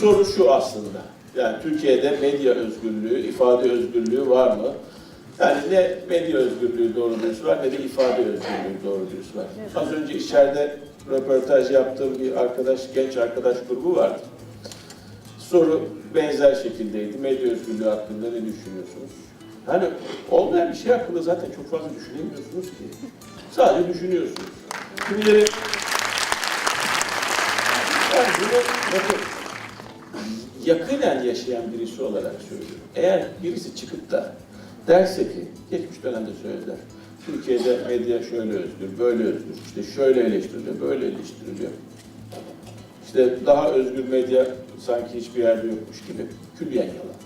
Soru şu aslında. Yani Türkiye'de medya özgürlüğü, ifade özgürlüğü var mı? Yani ne medya özgürlüğü doğru dürüst var ne de ifade özgürlüğü doğru dürüst var. Az önce içeride röportaj yaptığım bir arkadaş, genç arkadaş grubu vardı. Soru benzer şekildeydi. Medya özgürlüğü hakkında ne düşünüyorsunuz? Hani olmayan bir şey hakkında zaten çok fazla düşünemiyorsunuz ki. Sadece düşünüyorsunuz. Kimileri yani bunu bakın, yakinen yaşayan birisi olarak söylüyorum. Eğer birisi çıkıp da derse ki, geçmiş dönemde söylediler, Türkiye'de medya şöyle özgür, böyle özgür, işte şöyle eleştiriliyor, böyle eleştiriliyor. İşte daha özgür medya sanki hiçbir yerde yokmuş gibi. Külliyen yalan.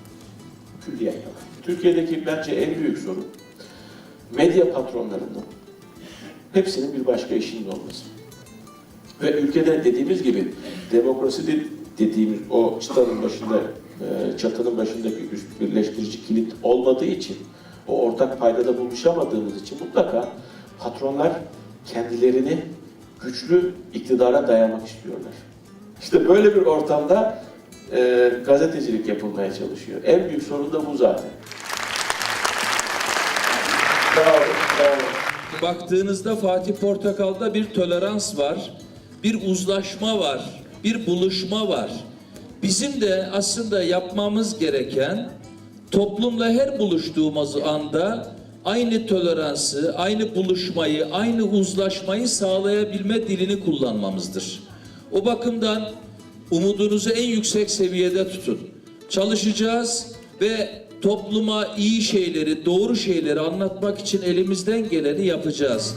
Külliyen yalan. Türkiye'deki bence en büyük sorun medya patronlarının hepsinin bir başka işinin olması. Ve ülkede dediğimiz gibi demokrasi de- dediğimiz o çıtanın başında, e, çatının başındaki üst birleştirici kilit olmadığı için, o ortak paydada buluşamadığımız için mutlaka patronlar kendilerini güçlü iktidara dayamak istiyorlar. İşte böyle bir ortamda e, gazetecilik yapılmaya çalışıyor. En büyük sorun da bu zaten. Bravo, bravo. Baktığınızda Fatih Portakal'da bir tolerans var, bir uzlaşma var, bir buluşma var. Bizim de aslında yapmamız gereken toplumla her buluştuğumuz anda aynı toleransı, aynı buluşmayı, aynı uzlaşmayı sağlayabilme dilini kullanmamızdır. O bakımdan umudunuzu en yüksek seviyede tutun. Çalışacağız ve topluma iyi şeyleri, doğru şeyleri anlatmak için elimizden geleni yapacağız.